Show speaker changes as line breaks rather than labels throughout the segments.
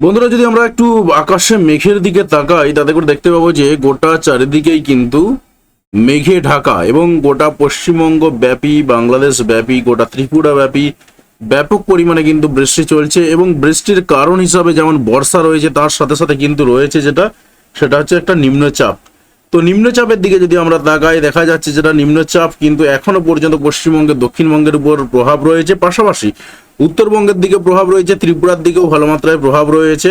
বন্ধুরা, যদি আমরা একটু আকাশে মেঘের দিকে তাকাই, তাতে করে দেখতে পাবো যে গোটা চারিদিকেই কিন্তু মেঘে ঢাকা এবং গোটা পশ্চিমবঙ্গ ব্যাপী, বাংলাদেশ ব্যাপী, গোটা ত্রিপুরা ব্যাপী ব্যাপক পরিমাণে কিন্তু বৃষ্টি চলছে এবং বৃষ্টির কারণ হিসাবে যেমন বর্ষা রয়েছে, তার সাথে সাথে কিন্তু রয়েছে যেটা, সেটা হচ্ছে একটা নিম্নচাপ। তো নিম্নচাপের দিকে যদি আমরা তাকাই, দেখা যাচ্ছে যেটা নিম্নচাপ কিন্তু এখনও পর্যন্ত পশ্চিমবঙ্গে দক্ষিণবঙ্গের উপর প্রভাব রয়েছে। পাশাপাশি উত্তরবঙ্গের দিকে প্রভাব রয়েছে, ত্রিপুরার দিকেও ভালো মাত্রায় প্রভাব রয়েছে।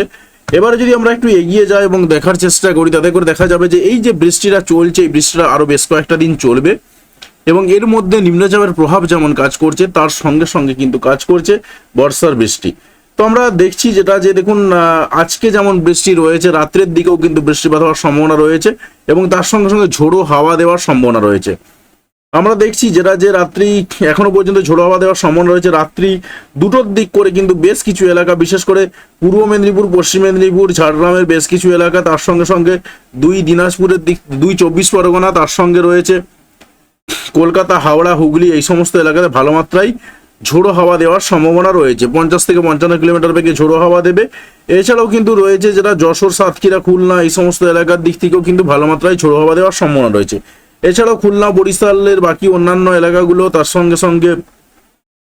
এবারে যদি আমরা একটু এগিয়ে যাই এবং দেখার চেষ্টা করি, তাতে করে দেখা যাবে যে এই যে বৃষ্টিটা চলছে, এই বৃষ্টিটা আরও বেশ কয়েকটা দিন চলবে এবং এর মধ্যে নিম্নচাপের প্রভাব যেমন কাজ করছে, তার সঙ্গে সঙ্গে কিন্তু কাজ করছে বর্ষার বৃষ্টি। তো আমরা দেখছি যেটা যে দেখুন আজকে যেমন বৃষ্টি রয়েছে, রাত্রের দিকেও কিন্তু বৃষ্টিপাত হওয়ার সম্ভাবনা রয়েছে এবং তার সঙ্গে সঙ্গে ঝোড়ো হাওয়া দেওয়ার সম্ভাবনা রয়েছে। আমরা দেখছি যেটা যে রাত্রি এখনও পর্যন্ত ঝোড়ো হাওয়া দেওয়ার সম্ভাবনা রয়েছে। রাত্রি দুটোর দিক করে কিন্তু বেশ কিছু এলাকা, বিশেষ করে পূর্ব মেদিনীপুর, পশ্চিম মেদিনীপুর, ঝাড়গ্রামের বেশ কিছু এলাকা তার সঙ্গে সঙ্গে দুই দিনাজপুরের দিক, দুই চব্বিশ পরগনা তার সঙ্গে রয়েছে। কলকাতা, হাওড়া, হুগলি এই সমস্ত এলাকাতে ভালো মাত্রায় ঝোড়ো হাওয়া দেওয়ার সম্ভাবনা রয়েছে। পঞ্চাশ থেকে পঞ্চান্ন কিলোমিটার বেগে ঝোড়ো হাওয়া দেবে। এছাড়াও কিন্তু রয়েছে যেটা যশোর, সাতক্ষীরা, খুলনা এই সমস্ত এলাকার দিক থেকেও কিন্তু ভালো মাত্রায় ঝোড়ো হাওয়া দেওয়ার সম্ভাবনা রয়েছে। এছাড়াও খুলনা, বরিশালের বাকি অন্যান্য এলাকাগুলো তার সঙ্গে সঙ্গে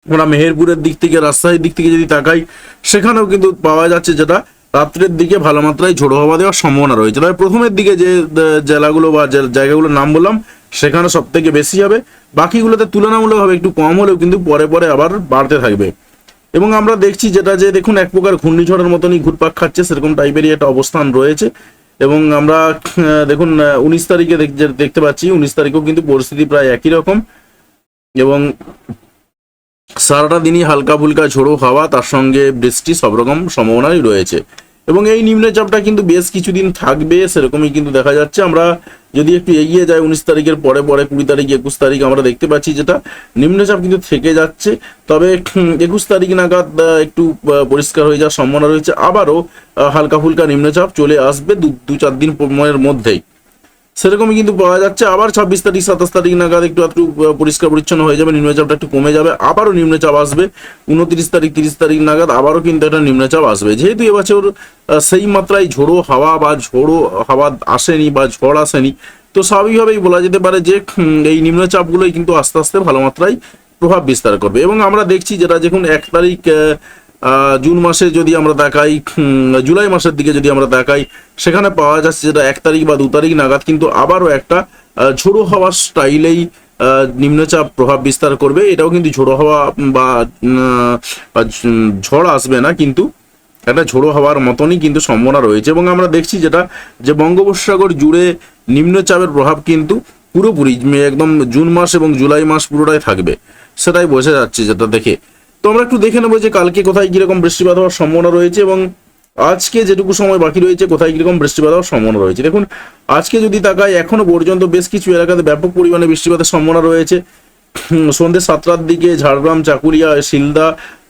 আমরা মেহেরপুরের দিক থেকে, রাজশাহীর দিক থেকে যদি তাকাই, সেখানেও কিন্তু পাওয়া যাচ্ছে যেটা রাত্রের দিকে ভালো মাত্রায় ঝোড়ো হওয়া দেওয়ার সম্ভাবনা রয়েছে। তবে প্রথমের দিকে যে জেলাগুলো বা জায়গাগুলোর নাম বললাম, সেখানে সব থেকে বেশি হবে। বাকিগুলোতে তুলনামূলকভাবে একটু কম হলেও কিন্তু পরে পরে আবার বাড়তে থাকবে। এবং আমরা দেখছি যেটা যে, দেখুন, এক প্রকার ঘূর্ণিঝড়ের মতনই ঘুরপাক খাচ্ছে, সেরকম টাইপেরই একটা অবস্থান রয়েছে। এবং আমরা দেখুন উনিশ তারিখে দেখ- দেখতে পাচ্ছি, উনিশ তারিখেও কিন্তু পরিস্থিতি প্রায় একই রকম। এবং সারাটা দিনই হালকা ফুলকা ঝোড়ো হাওয়া, তার সঙ্গে বৃষ্টি সব রকম সম্ভাবনাই রয়েছে। এবং এই নিম্নচাপটা কিন্তু বেশ কিছুদিন থাকবে, সেরকমই কিন্তু দেখা যাচ্ছে। আমরা যদি একটু এগিয়ে যাই, উনিশ তারিখের পরে পরে কুড়ি তারিখ, একুশ তারিখ আমরা দেখতে পাচ্ছি যেটা নিম্নচাপ কিন্তু থেকে যাচ্ছে। তবে একুশ তারিখ নাগাদ একটু পরিষ্কার হয়ে যাওয়ার সম্ভাবনা রয়েছে। আবারও হালকা ফুলকা নিম্নচাপ চলে আসবে দু দু চার দিন মধ্যেই। সেরকমই কিন্তু পাওয়া যাচ্ছে। আবার ছাব্বিশ তারিখ, সাতাশ তারিখ নাগাদ একটু একটু পরিষ্কার পরিচ্ছন্ন হয়ে যাবে নিম্নচাপটা একটু কমে যাবে, আবারও নিম্নচাপ আসবে। উনত্রিশ তারিখ, তিরিশ তারিখ নাগাদ আবারও কিন্তু একটা নিম্নচাপ আসবে। যেহেতু এবছর সেই মাত্রায় ঝোড়ো হাওয়া বা ঝোড়ো হাওয়া আসেনি বা ঝড় আসেনি, তো স্বাভাবিকভাবেই বলা যেতে পারে যে এই নিম্নচাপগুলোই কিন্তু আস্তে আস্তে ভালো মাত্রায় প্রভাব বিস্তার করবে। এবং আমরা দেখছি যেটা, দেখুন, এক তারিখ জুন মাসে যদি আমরা দেখাই জুলাই মাসের দিকে যদি আমরা দেখাই, সেখানে পাওয়া যাচ্ছে যেটা এক তারিখ বা দু তারিখ নাগাদ, কিন্তু আবারও একটা ঝোড়ো হাওয়ার স্টাইলেই নিম্নচাপ প্রভাব বিস্তার করবে। এটাও কিন্তু ঝোড়ো হাওয়া বা ঝড় আসবে না, কিন্তু একটা ঝোড়ো হওয়ার মতনই কিন্তু সম্ভাবনা রয়েছে। এবং আমরা দেখছি যেটা, যে বঙ্গোপসাগর জুড়ে নিম্নচাপের প্রভাব কিন্তু পুরোপুরি একদম জুন মাস এবং জুলাই মাস পুরোটাই থাকবে। সেটাই বোঝা যাচ্ছে যেটা দেখে। তো আমরা একটু দেখে নেব যে কালকে কোথায় কীরকম বৃষ্টিপাত হওয়ার সম্ভাবনা রয়েছে এবং আজকে যেটুকু সময় বাকি রয়েছে, কোথায় কীরকম বৃষ্টিপাত হওয়ার সম্ভাবনা রয়েছে। দেখুন, আজকে যদি তাকাই, এখনও পর্যন্ত বেশ কিছু এলাকাতে ব্যাপক পরিমাণে বৃষ্টিপাতের সম্ভাবনা রয়েছে। সন্ধ্যে সাতটার দিকে ঝাড়গ্রাম, চাকুরিয়া, শিলদা,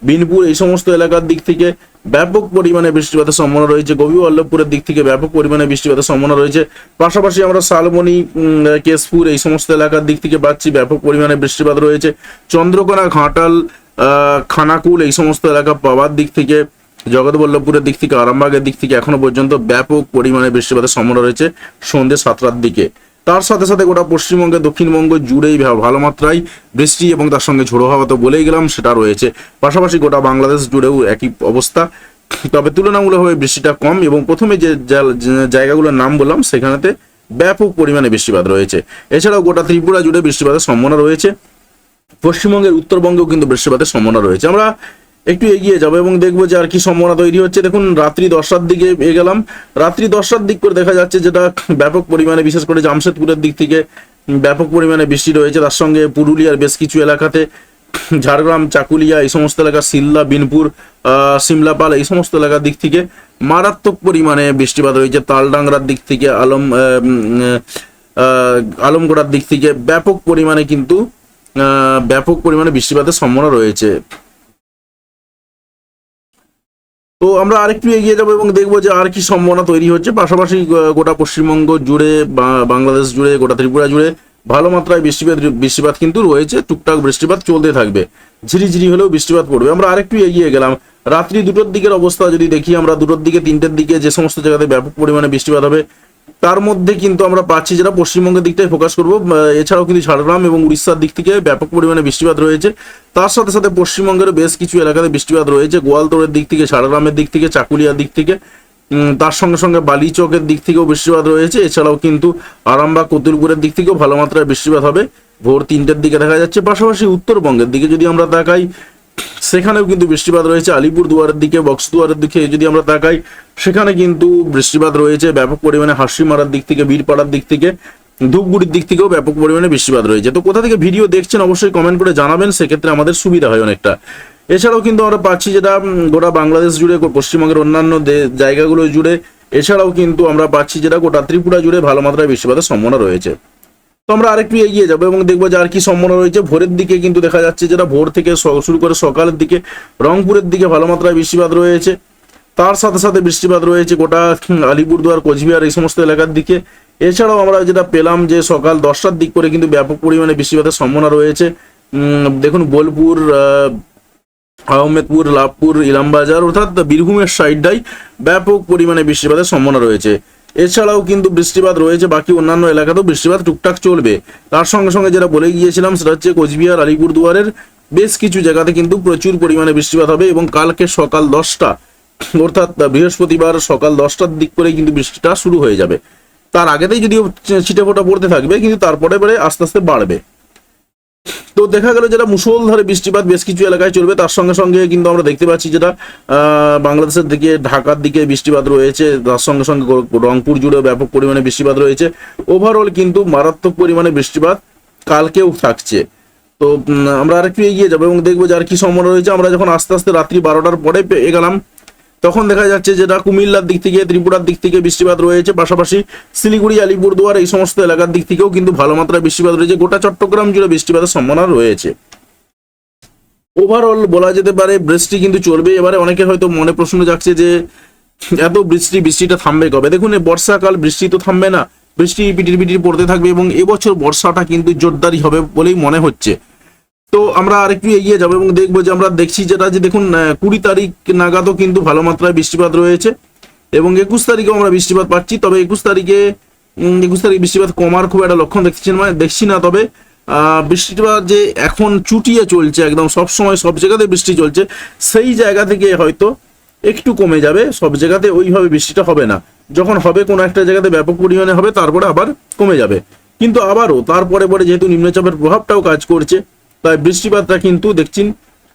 বিনপুর এই সমস্ত এলাকার দিক থেকে ব্যাপক পরিমাণে বৃষ্টিপাতের সম্ভাবনা রয়েছে। গোবিবল্লভপুরের দিক থেকে ব্যাপক পরিমাণে বৃষ্টিপাতের সম্ভাবনা রয়েছে। পাশাপাশি আমরা শালবনি কেশপুর এই সমস্ত এলাকার দিক থেকে পাচ্ছি ব্যাপক পরিমাণে বৃষ্টিপাত রয়েছে। চন্দ্রকোনা, ঘাটাল খানাকুল, এই সমস্ত এলাকা পাওয়ার দিক থেকে, জগৎবল্লভপুরের দিক থেকে, আরামবাগের দিক থেকে এখনও পর্যন্ত ব্যাপক পরিমাণে বৃষ্টিপাতের সম্ভাবনা রয়েছে সন্ধ্যে সাতটার দিকে। তার সাথে সাথে গোটা পশ্চিমবঙ্গে, দক্ষিণবঙ্গ জুড়েই ভালো মাত্রায় বৃষ্টি এবং তার সঙ্গে ঝোড়ো হাওয়া তো বলেই গেলাম, সেটা রয়েছে। পাশাপাশি গোটা বাংলাদেশ জুড়েও একই অবস্থা। তবে তুলনামূলকভাবে বৃষ্টিটা কম এবং প্রথমে যে জায়গাগুলোর নাম বললাম, সেখানেতে ব্যাপক পরিমাণে বৃষ্টিপাত রয়েছে। এছাড়াও গোটা ত্রিপুরা জুড়ে বৃষ্টিপাতের সম্ভাবনা রয়েছে। পশ্চিমবঙ্গের উত্তরবঙ্গেও কিন্তু বৃষ্টিপাতের সম্ভাবনা রয়েছে। আমরা একটু এগিয়ে যাব এবং দেখব যে আর কি সম্ভাবনা তৈরি হচ্ছে। দেখুন, রাত্রি দশটার দিকে এ গেলাম। রাত্রি দশটার দিক করে দেখা যাচ্ছে যেটা ব্যাপক পরিমাণে, বিশেষ করে জামশেদপুরের দিক থেকে ব্যাপক পরিমাণে বৃষ্টি রয়েছে। তার সঙ্গে পুরুলিয়ার বেশ কিছু এলাকাতে ঝাড়গ্রাম, চাকুলিয়া, এই সমস্ত এলাকা, সিল্লা, বিনপুর সিমলাপাল, এই সমস্ত এলাকার দিক থেকে মারাত্মক পরিমাণে বৃষ্টিপাত রয়েছে। তালডাংরার দিক থেকে, আলম আলমগড়ার দিক থেকে ব্যাপক পরিমাণে কিন্তু ব্যাপক পরিমাণে বৃষ্টিপাতের সম্ভাবনা রয়েছে। তো আমরা আরেকটু এগিয়ে যাব এবং দেখব যে আর কি সম্ভাবনা তৈরি হচ্ছে। পাশাপাশি গোটা পশ্চিমবঙ্গ জুড়ে বাংলাদেশ জুড়ে, গোটা ত্রিপুরা জুড়ে ভালো মাত্রায় বৃষ্টিপাত বৃষ্টিপাত কিন্তু রয়েছে। টুকটাক বৃষ্টিপাত চলতে থাকবে। ঝিরিঝিরি হলেও বৃষ্টিপাত পড়বে। আমরা আরেকটু এগিয়ে গেলাম। রাত্রি দুটোর দিকের অবস্থা যদি দেখি, আমরা দুটোর দিকে, তিনটের দিকে যে সমস্ত জায়গাতে ব্যাপক পরিমাণে বৃষ্টিপাত হবে তার মধ্যে কিন্তু আমরা পাচ্ছি যেটা পশ্চিমবঙ্গের দিকটাই ফোকাস করব। এছাড়াও কিন্তু ঝাড়গ্রাম এবং উড়িষ্যার দিক থেকে ব্যাপক পরিমাণে বৃষ্টিপাত রয়েছে। তার সাথে সাথে পশ্চিমবঙ্গের বেশ কিছু এলাকাতে বৃষ্টিপাত রয়েছে। গোয়ালতোড়ের দিক থেকে, ঝাড়গ্রামের দিক থেকে, চাকুলিয়ার দিক থেকে তার সঙ্গে সঙ্গে বালিচকের দিক থেকেও বৃষ্টিপাত রয়েছে। এছাড়াও কিন্তু আরামবাগ, কতুলপুরের দিক থেকেও ভালো মাত্রায় বৃষ্টিপাত হবে। ভোর তিনটের দিকে দেখা যাচ্ছে। পাশাপাশি উত্তরবঙ্গের দিকে যদি আমরা তাকাই সেখানেও কিন্তু বৃষ্টিপাত রয়েছে। আলিপুর দুয়ারের দিকে বক্সদুয়ারের দিকে যদি আমরা তাকাই, সেখানে কিন্তু বৃষ্টিপাত রয়েছে। ব্যাপক পরিমাণে হাসিমারার দিক থেকে বীরপাড়ার দিক থেকে, ধূপগুড়ির দিক থেকেও ব্যাপক পরিমাণে বৃষ্টিপাত রয়েছে। তো কোথা থেকে ভিডিও দেখছেন অবশ্যই কমেন্ট করে জানাবেন, সেক্ষেত্রে আমাদের সুবিধা হয় অনেকটা। এছাড়াও কিন্তু আমরা পাচ্ছি যেটা গোটা বাংলাদেশ জুড়ে পশ্চিমবঙ্গের অন্যান্য জায়গাগুলো জুড়ে, এছাড়াও কিন্তু আমরা পাচ্ছি যেটা, গোটা ত্রিপুরা জুড়ে ভালো মাত্রায় বৃষ্টিপাতের সম্ভাবনা রয়েছে। তো আমরা আরেকটু এগিয়ে যাব এবং দেখব যে আর কি সম্ভাবনা রয়েছে। ভোরের দিকে কিন্তু দেখা যাচ্ছে যেটা ভোর থেকে শুরু করে সকালের দিকে রংপুরের দিকে ভালো মাত্রায় বৃষ্টিপাত রয়েছে। তার সাথে সাথে বৃষ্টিপাত রয়েছে গোটা আলিপুরদুয়ার, কোচবিহার এই সমস্ত এলাকার দিকে। এছাড়াও আমরা যেটা পেলাম যে সকাল দশটার দিক করে কিন্তু ব্যাপক পরিমাণে বৃষ্টিপাতের সম্ভাবনা রয়েছে। দেখুন বোলপুর আহমেদপুর, লাভপুর, ইলামবাজার অর্থাৎ বীরভূমের সাইডটাই ব্যাপক পরিমাণে বৃষ্টিপাতের সম্ভাবনা রয়েছে। এছাড়াও কিন্তু বৃষ্টিপাত রয়েছে, বাকি অন্যান্য এলাকাতেও বৃষ্টিপাত টুকটাক চলবে। তার সঙ্গে সঙ্গে যেটা বলে গিয়েছিলাম, সেটা হচ্ছে কোচবিহার, আলিপুরদুয়ারের বেশ কিছু জায়গাতে কিন্তু প্রচুর পরিমাণে বৃষ্টিপাত হবে এবং কালকে সকাল দশটা, অর্থাৎ বৃহস্পতিবার সকাল দশটার দিক করে কিন্তু বৃষ্টিটা শুরু হয়ে যাবে। তার আগেতেই যদিও ছিটে ফোটা পড়তে থাকবে, কিন্তু তারপরে পরে আস্তে আস্তে বাড়বে। তো দেখা গেল যেটা মুসলধারে বৃষ্টিপাত বেশ কিছু এলাকায় চলবে, তার সঙ্গে সঙ্গে কিন্তু আমরা দেখতে পাচ্ছি যেটা বাংলাদেশের দিকে, ঢাকার দিকে বৃষ্টিপাত রয়েছে, তার সঙ্গে সঙ্গে রংপুর জুড়ে ব্যাপক পরিমাণে বৃষ্টিপাত রয়েছে। ওভারঅল কিন্তু মারাত্মক পরিমাণে বৃষ্টিপাত কালকেও থাকছে। তো আমরা আরেকটু এগিয়ে যাব এবং দেখব যে আর কি সম্ভাবনা রয়েছে। আমরা যখন আস্তে আস্তে রাত্রি বারোটার পরে পে- এগেলাম তখন দেখা যাচ্ছে যেটা কুমিল্লার দিক থেকে, ত্রিপুরার দিক থেকে বৃষ্টিপাত রয়েছে। পাশাপাশি শিলিগুড়ি, আলিপুরদুয়ার এই সমস্ত এলাকার দিক থেকেও কিন্তু ভালো মাত্রায় বৃষ্টিপাত রয়েছে। গোটা চট্টগ্রাম জুড়ে বৃষ্টিপাতের সম্ভাবনা রয়েছে। ওভারঅল বলা যেতে পারে, বৃষ্টি কিন্তু চলবে। এবারে অনেকের হয়তো মনে প্রশ্ন যাচ্ছে যে, এত বৃষ্টি, বৃষ্টিটা থামবে কবে? দেখুন বর্ষাকাল, বৃষ্টি তো থামবে না। বৃষ্টি পিটির পিটির পড়তে থাকবে এবং এবছর বর্ষাটা কিন্তু জোরদারি হবে বলেই মনে হচ্ছে। তো আমরা আরেকটু এগিয়ে যাব এবং দেখব যে আমরা দেখছি যেটা যে দেখুন কুড়ি তারিখ নাগাদও কিন্তু ভালো মাত্রায় বৃষ্টিপাত রয়েছে এবং একুশ তারিখেও আমরা বৃষ্টিপাত পাচ্ছি। তবে একুশ তারিখে একুশ তারিখ বৃষ্টিপাত কমার খুব একটা লক্ষণ দেখছি না মানে দেখছি না, তবে বৃষ্টিপাত যে এখন চুটিয়ে চলছে একদম সব সময় সব জায়গাতে বৃষ্টি চলছে, সেই জায়গা থেকে হয়তো একটু কমে যাবে, সব জায়গাতে ওইভাবে বৃষ্টিটা হবে না। যখন হবে কোনো একটা জায়গাতে ব্যাপক পরিমাণে হবে, তারপরে আবার কমে যাবে। কিন্তু আবারও তারপরে পরে যেহেতু নিম্নচাপের প্রভাবটাও কাজ করছে তাই বৃষ্টিপাতটা কিন্তু দেখছেন,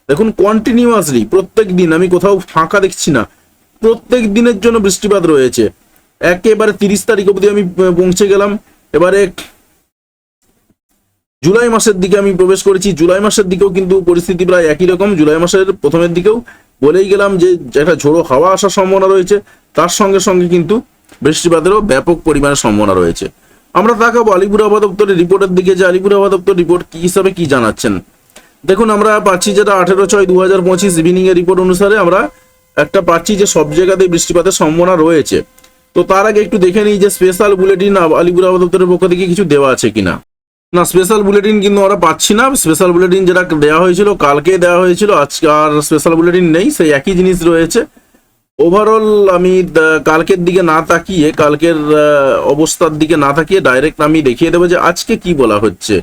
দেখুন কন্টিনিউয়াসলি প্রত্যেক দিন আমি কোথাও ফাঁকা দেখছি না। প্রত্যেক দিনের জন্য বৃষ্টিপাত রয়েছে। একেবারে তিরিশ তারিখ অবধি আমি পৌঁছে গেলাম। এবারে জুলাই মাসের দিকে আমি প্রবেশ করেছি। জুলাই মাসের দিকেও কিন্তু পরিস্থিতি প্রায় একই রকম। জুলাই মাসের প্রথমের দিকেও বলেই গেলাম যে, একটা ঝোড়ো হাওয়া আসার সম্ভাবনা রয়েছে। তার সঙ্গে সঙ্গে কিন্তু বৃষ্টিপাতেরও ব্যাপক পরিমাণে সম্ভাবনা রয়েছে। আমরা তাকাবো আলিপুর আবহাওয়া দপ্তরের রিপোর্টের দিকে যে আলিপুর আবহাওয়া দপ্তর রিপোর্ট কি হিসাবে কি জানাচ্ছেন। দেখুন, আমরা পাচ্ছি যেটা আঠেরো ছয় দু হাজার পঁচিশ ইভিনিং এর রিপোর্ট অনুসারে আমরা একটা পাচ্ছি যে সব জায়গাতে বৃষ্টিপাতের সম্ভাবনা রয়েছে। তো তার আগে একটু দেখে নিই যে স্পেশাল বুলেটিন আলিপুর আবহাওয়া দপ্তরের পক্ষ থেকে কিছু দেওয়া আছে কিনা। না স্পেশাল বুলেটিন কিন্তু আমরা পাচ্ছি না। স্পেশাল বুলেটিন যেটা দেওয়া হয়েছিল, কালকে দেওয়া হয়েছিল, আজকে আর স্পেশাল বুলেটিন নেই, সেই একই জিনিস রয়েছে। ওভারঅল আমি কালকের দিকে না তাকিয়ে, কালকের অবস্থার দিকে না তাকিয়ে ডাইরেক্ট আমি দেখিয়ে দেবো যে আজকে কি বলা হচ্ছে।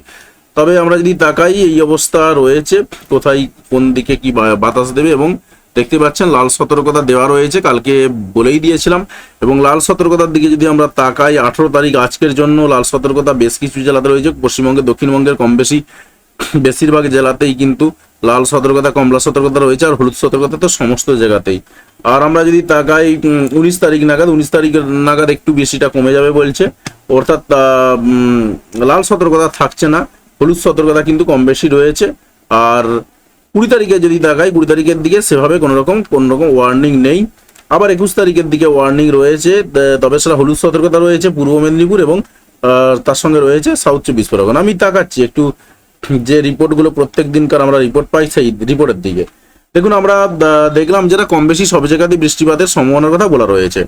তবে আমরা যদি তাকাই, এই অবস্থা রয়েছে, কোথায় কোন দিকে কি বাতাস দেবে এবং দেখতে পাচ্ছেন লাল সতর্কতা দেওয়া রয়েছে, কালকে বলেই দিয়েছিলাম। এবং লাল সতর্কতার দিকে যদি আমরা তাকাই, আঠেরো তারিখ আজকের জন্য লাল সতর্কতা বেশ কিছু জেলাতে রয়েছে পশ্চিমবঙ্গে দক্ষিণবঙ্গের কম বেশি, বেশিরভাগ জেলাতেই কিন্তু লাল সতর্কতা, কমলা সতর্কতা রয়েছে আর হলুদ সতর্কতা তো সমস্ত জায়গাতেই। আর আমরা যদি তাকাই উনিশ তারিখ নাগাদ, উনিশ তারিখ নাগাদ একটু বেশিটা কমে যাবে বলছে। অর্থাৎ লাল সতর্কতা থাকছে না, হলুদ সতর্কতা কিন্তু কম বেশি রয়েছে। আর কুড়ি তারিখে যদি তাকাই, কুড়ি তারিখের দিকে সেভাবে কোনো রকম কোনো রকম ওয়ার্নিং নেই। আবার একুশ তারিখের দিকে ওয়ার্নিং রয়েছে তবে সেটা হলুদ সতর্কতা রয়েছে, পূর্ব মেদিনীপুর এবং তার সঙ্গে রয়েছে সাউথ চব্বিশ পরগনা। আমি তাকাচ্ছি, একটু যে রিপোর্টগুলো প্রত্যেক দিনকার আমরা রিপোর্ট পাই, সেই রিপোর্টের দিকে। দেখুন, আমরা দেখলাম যেটা কম বেশি সব জায়গাতেই বৃষ্টিপাতের সম্ভাবনার কথা বলা রয়েছে।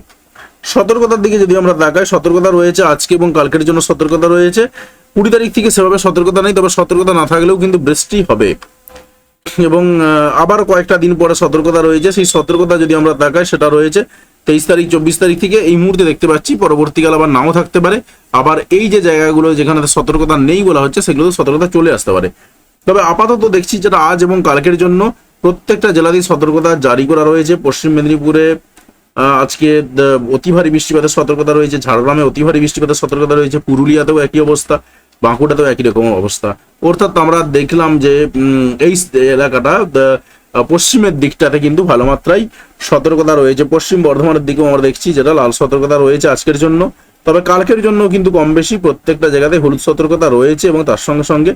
সতর্কতার দিকে যদি আমরা তাকাই, সতর্কতা রয়েছে আজকে এবং কালকের জন্য সতর্কতা রয়েছে। কুড়ি তারিখ থেকে সেভাবে সতর্কতা নেই, তবে সতর্কতা না থাকলেও কিন্তু বৃষ্টি হবে। এবং আবার কয়েকটা দিন পরে সতর্কতা রয়েছে। সেই সতর্কতা যদি আমরা তাকাই সেটা রয়েছে তেইশ তারিখ, চব্বিশ তারিখ থেকে এই মুহূর্তে দেখতে পাচ্ছি, পরবর্তীকালে আবার নাও থাকতে পারে। আবার এই যে জায়গাগুলো যেখানে সতর্কতা নেই বলা হচ্ছে সেগুলোতে সতর্কতা চলে আসতে পারে। তবে আপাতত দেখছি যেটা আজ এবং কালকের জন্য প্রত্যেকটা জেলাতেই সতর্কতা জারি করা রয়েছে। পশ্চিম মেদিনীপুরে আজকে অতি ভারী বৃষ্টিপাতের সতর্কতা রয়েছে, ঝাড়গ্রামে অতি ভারী বৃষ্টিপাতের সতর্কতা রয়েছে, পুরুলিয়াতেও একই অবস্থা। বাঁকুড়াতেও একই রকম অবস্থা। অর্থাৎ আমরা দেখলাম যে এই এলাকাটা পশ্চিমের দিকটাতে কিন্তু ভালো মাত্রায় সতর্কতা রয়েছে। পশ্চিম বর্ধমানের দিকেও আমরা দেখছি যেটা লাল সতর্কতা রয়েছে আজকের জন্য। তবে কালকের জন্য কিন্তু কম বেশি প্রত্যেকটা জায়গাতে হলুদ সতর্কতা রয়েছে এবং তার সঙ্গে সঙ্গে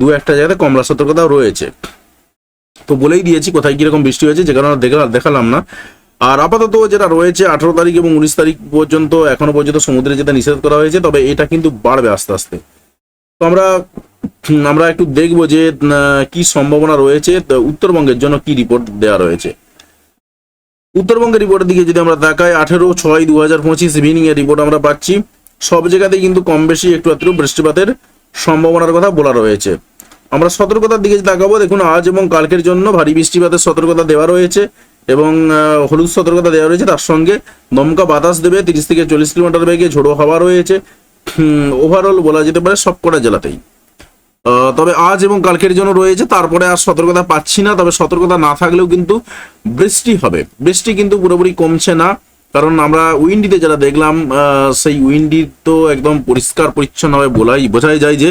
দু একটা জায়গাতে কমলা সতর্কতাও রয়েছে। তো বলেই দিয়েছি কোথায় কীরকম বৃষ্টি হয়েছে, যে কারণে দেখা, দেখালাম না। আর আপাতত যেটা রয়েছে, আঠারো তারিখ এবং উনিশ তারিখ পর্যন্ত, এখনও পর্যন্ত সমুদ্রে যেটা নিষেধ করা হয়েছে, তবে এটা কিন্তু বাড়বে আস্তে আস্তে। তো আমরা আমরা একটু দেখব যে কি সম্ভাবনা রয়েছে উত্তরবঙ্গের জন্য কি রিপোর্ট দেওয়া রয়েছে। উত্তরবঙ্গের রিপোর্টের দিকে যদি আমরা তাকাই, আঠেরো ছয় দু হাজার পঁচিশ ইভিনিং এর রিপোর্ট আমরা পাচ্ছি। সব জায়গাতেই কিন্তু কম বেশি একটু একটু বৃষ্টিপাতের সম্ভাবনার কথা বলা রয়েছে। আমরা সতর্কতার দিকে তাকাবো, দেখুন, আজ এবং কালকের জন্য ভারী বৃষ্টিপাতের সতর্কতা দেওয়া রয়েছে এবং হলুদ সতর্কতা দেওয়া রয়েছে। তার সঙ্গে দমকা বাতাস দেবে তিরিশ থেকে চল্লিশ কিলোমিটার বেগে, ঝোড়ো হাওয়া রয়েছে। ওভারঅল বলা যেতে পারে সবকটা জেলাতেই। তবে আজ এবং কালকের জন্য রয়েছে, তারপরে আর সতর্কতা পাচ্ছি না, তবে সতর্কতা না থাকলেও কিন্তু বৃষ্টি হবে। বৃষ্টি কিন্তু পুরোপুরি কমছে না, কারণ আমরা উইন্ডিতে যারা দেখলাম সেই উইন্ডি তো একদম পরিষ্কার পরিচ্ছন্নভাবে বলাই, বোঝাই যায় যে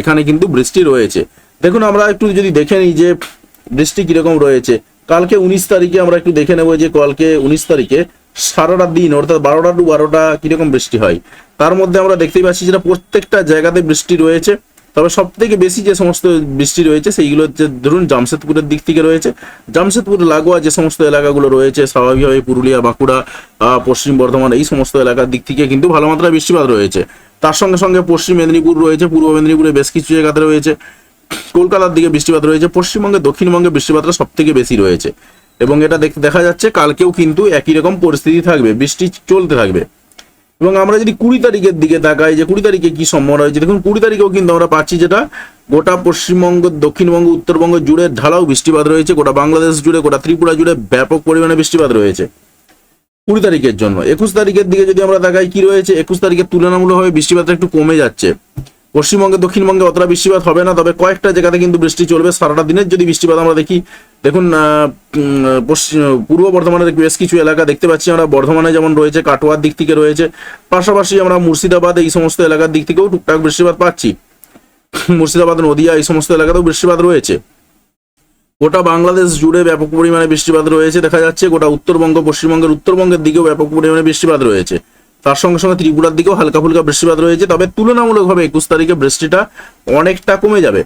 এখানে কিন্তু বৃষ্টি রয়েছে। দেখুন, আমরা একটু যদি দেখে নিই যে বৃষ্টি কীরকম রয়েছে। কালকে উনিশ তারিখে আমরা একটু দেখে নেব যে কালকে উনিশ তারিখে সারাটা দিন, অর্থাৎ বারোটা টু বারোটা কীরকম বৃষ্টি হয়। তার মধ্যে আমরা দেখতেই পাচ্ছি যেটা প্রত্যেকটা জায়গাতে বৃষ্টি রয়েছে। তবে সব থেকে বেশি যে সমস্ত বৃষ্টি রয়েছে, সেইগুলো হচ্ছে ধরুন জামশেদপুরের দিক থেকে রয়েছে। জামশেদপুর, লাগোয়া যে সমস্ত এলাকাগুলো রয়েছে স্বাভাবিকভাবে পুরুলিয়া, বাঁকুড়া পশ্চিম বর্ধমান, এই সমস্ত এলাকার দিক থেকে কিন্তু ভালো মাত্রায় বৃষ্টিপাত রয়েছে। তার সঙ্গে সঙ্গে পশ্চিম মেদিনীপুর রয়েছে, পূর্ব মেদিনীপুরে বেশ কিছু জায়গাতে রয়েছে। কলকাতার দিকে বৃষ্টিপাত রয়েছে, পশ্চিমবঙ্গে, দক্ষিণবঙ্গে বৃষ্টিপাতটা সব থেকে বেশি রয়েছে। এবং এটা দেখা যাচ্ছে কালকেও কিন্তু একই রকম পরিস্থিতি থাকবে, বৃষ্টি চলতে থাকবে। এবং আমরা যদি কুড়ি তারিখের দিকে তাকাই যে কুড়ি তারিখে কি সম্ভাবনা রয়েছে, দেখুন কুড়ি তারিখেও কিন্তু আমরা পাচ্ছি যেটা গোটা পশ্চিমবঙ্গ, দক্ষিণবঙ্গ, উত্তরবঙ্গ জুড়ে ঢালাও বৃষ্টিপাত রয়েছে, গোটা বাংলাদেশ জুড়ে, গোটা ত্রিপুরা জুড়ে ব্যাপক পরিমাণে বৃষ্টিপাত রয়েছে। কুড়ি তারিখের জন্য। একুশ তারিখের দিকে যদি আমরা তাকাই কি রয়েছে, একুশ তারিখে তুলনামূলকভাবে বৃষ্টিপাত একটু কমে যাচ্ছে। পশ্চিমবঙ্গে, দক্ষিণবঙ্গে অতটা বৃষ্টিপাত হবে না, তবে কয়েকটা জায়গাতে কিন্তু বৃষ্টি চলবে। সারাটা দিনের যদি বৃষ্টিপাত আমরা দেখি, দেখুন পূর্ব বর্ধমানের বেশ কিছু এলাকা দেখতে পাচ্ছি আমরা। বর্ধমানে যেমন রয়েছে, কাটোয়ার দিক থেকে রয়েছে, পাশাপাশি আমরা মুর্শিদাবাদ এই সমস্ত এলাকার দিক থেকেও টুকটাক বৃষ্টিপাত পাচ্ছি। মুর্শিদাবাদ, নদিয়া, এই সমস্ত এলাকাতেও বৃষ্টিপাত রয়েছে। গোটা বাংলাদেশ জুড়ে ব্যাপক পরিমাণে বৃষ্টিপাত রয়েছে, দেখা যাচ্ছে। গোটা উত্তরবঙ্গ, পশ্চিমবঙ্গের উত্তরবঙ্গের দিকেও ব্যাপক পরিমাণে বৃষ্টিপাত রয়েছে। তার সঙ্গে সঙ্গে ত্রিপুরার দিকেও হালকা ফুলকা বৃষ্টিপাত রয়েছে, তবে তুলনামূলকভাবে একুশ তারিখে বৃষ্টিটা অনেকটা কমে যাবে।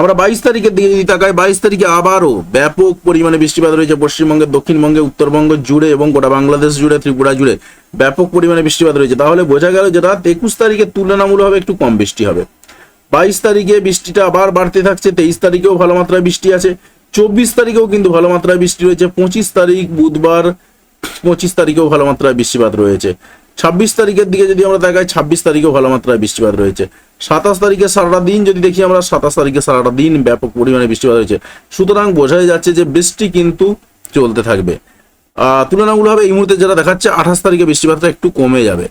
আমরা বাইশ তারিখের দিকে যদি তাকাই, বাইশ তারিখে আবারও ব্যাপক পরিমাণে বৃষ্টিপাত রয়েছে পশ্চিমবঙ্গের দক্ষিণবঙ্গে, উত্তরবঙ্গ জুড়ে এবং গোটা বাংলাদেশ জুড়ে, ত্রিপুরা জুড়ে ব্যাপক পরিমাণে বৃষ্টিপাত রয়েছে। তাহলে বোঝা গেল যেটা একুশ তারিখে তুলনামূলকভাবে একটু কম বৃষ্টি হবে। বাইশ তারিখে বৃষ্টিটা আবার বাড়তে থাকছে, তেইশ তারিখেও ভালো মাত্রায় বৃষ্টি আছে, চব্বিশ তারিখেও কিন্তু ভালো মাত্রায় বৃষ্টি রয়েছে, পঁচিশ তারিখ বুধবার, পঁচিশ তারিখেও ভালো মাত্রায় বৃষ্টিপাত রয়েছে। ছাব্বিশ তারিখের দিকে যদি আমরা দেখাই, ছাব্বিশ তারিখেও ভালো মাত্রায় বৃষ্টিপাত রয়েছে। সাতাশ তারিখে সারাটা দিন যদি দেখি আমরা, সাতাশ তারিখে সারাটা দিন ব্যাপক পরিমাণে বৃষ্টিপাত রয়েছে সুতরাং বোঝাই যাচ্ছে যে বৃষ্টি কিন্তু চলতে থাকবে। তুলনামূলকভাবে এই মুহূর্তে যেটা দেখাচ্ছে, আঠাশ তারিখে বৃষ্টিপাতটা একটু কমে যাবে।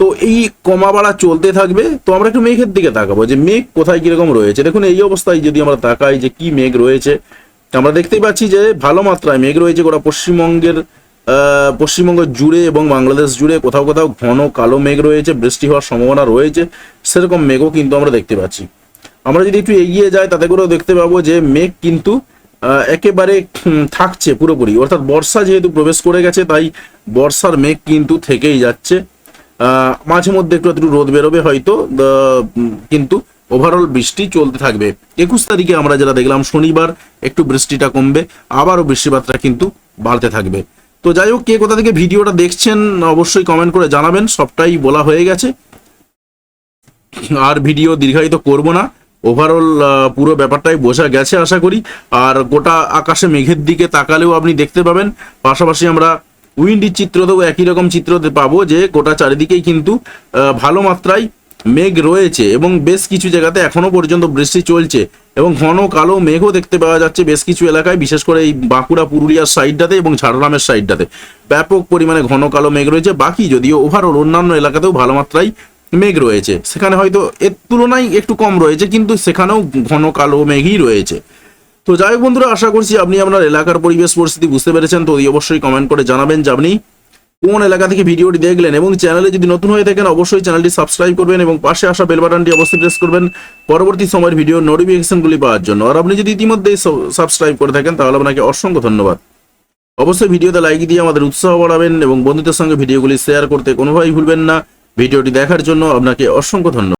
তো এই কমা বাড়া চলতে থাকবে। তো আমরা একটু মেঘের দিকে তাকাবো যে মেঘ কোথায় কীরকম রয়েছে। দেখুন, এই অবস্থায় যদি আমরা তাকাই যে কি মেঘ রয়েছে, আমরা দেখতেই পাচ্ছি যে ভালো মাত্রায় মেঘ রয়েছে গোটা পশ্চিমবঙ্গের পশ্চিমবঙ্গ জুড়ে এবং বাংলাদেশ জুড়ে কোথাও কোথাও ঘন কালো মেঘ রয়েছে, বৃষ্টি হওয়ার সম্ভাবনা রয়েছে, সেরকম মেঘও কিন্তু আমরা দেখতে পাচ্ছি। আমরা যদি একটু এগিয়ে যাই, তাতে করেও দেখতে পাবো যে মেঘ কিন্তু একেবারে থাকছে পুরোপুরি। অর্থাৎ বর্ষা যেহেতু প্রবেশ করে গেছে, তাই বর্ষার মেঘ কিন্তু থেকেই যাচ্ছে। মাঝে মধ্যে একটু একটু রোদ বেরোবে হয়তো কিন্তু ওভারঅল বৃষ্টি চলতে থাকবে। একুশ তারিখে আমরা যেটা দেখলাম, শনিবার একটু বৃষ্টিটা কমবে, আবারও বৃষ্টিপাতটা কিন্তু বাড়তে থাকবে। তো যাই হোক, কে কোথা থেকে ভিডিওটা দেখছেন অবশ্যই কমেন্ট করে জানাবেন, সবটাই বলা হয়ে গেছে। আর ভিডিও দীর্ঘায়িত করব না। ওভারঅল পুরো ব্যাপারটাই বোঝা গেছে আশা করি। আর গোটা আকাশে মেঘের দিকে তাকালেও আপনি দেখতে পাবেন। পাশাপাশি আমরা উইন্ডির চিত্রতেও একই রকম চিত্র পাবো যে গোটা চারিদিকেই কিন্তু ভালো মাত্রায় মেঘ রয়েছে এবং বেশ কিছু জায়গাতে এখনও পর্যন্ত বৃষ্টি চলছে এবং ঘন কালো মেঘও দেখতে পাওয়া যাচ্ছে বেশ কিছু এলাকায়, বিশেষ করে এই বাঁকুড়া, পুরুলিয়ার সাইডটাতে এবং ঝাড়গ্রামের সাইডটাতে। ব্যাপক পরিমাণে ঘন কালো মেঘ রয়েছে। বাকি যদিও ওভারঅল অন্যান্য এলাকাতেও ভালো মাত্রায় মেঘ রয়েছে। সেখানে হয়তো এর তুলনায় একটু কম রয়েছে, কিন্তু সেখানেও ঘন কালো মেঘই রয়েছে। তো যাই বন্ধুরা, আশা করছি আপনি আপনার এলাকার পরিবেশ, পরিস্থিতি বুঝতে পেরেছেন। তো অবশ্যই কমেন্ট করে জানাবেন যে আপনি কোন এলাকা থেকে ভিডিওটি দেখলেন এবং চ্যানেলে যদি নতুন হয়ে থাকেন, অবশ্যই চ্যানেলটি সাবস্ক্রাইব করবেন এবং পাশে আসা বেল বাটনটি অবশ্যই প্রেস করবেন। পরবর্তী সময়ের ভিডিও নোটিফিকেশনগুলি পাওয়ার জন্য। আর আপনি যদি ইতিমধ্যে সাবস্ক্রাইব করে থাকেন, তাহলে আপনাকে অসংখ্য ধন্যবাদ। অবশ্যই ভিডিওতে লাইক দিয়ে আমাদের উৎসাহ বাড়াবেন এবং বন্ধুদের সঙ্গে ভিডিওগুলি শেয়ার করতে কোনোভাবেই ভুলবেন না। ভিডিওটি দেখার জন্য আপনাকে অসংখ্য ধন্যবাদ।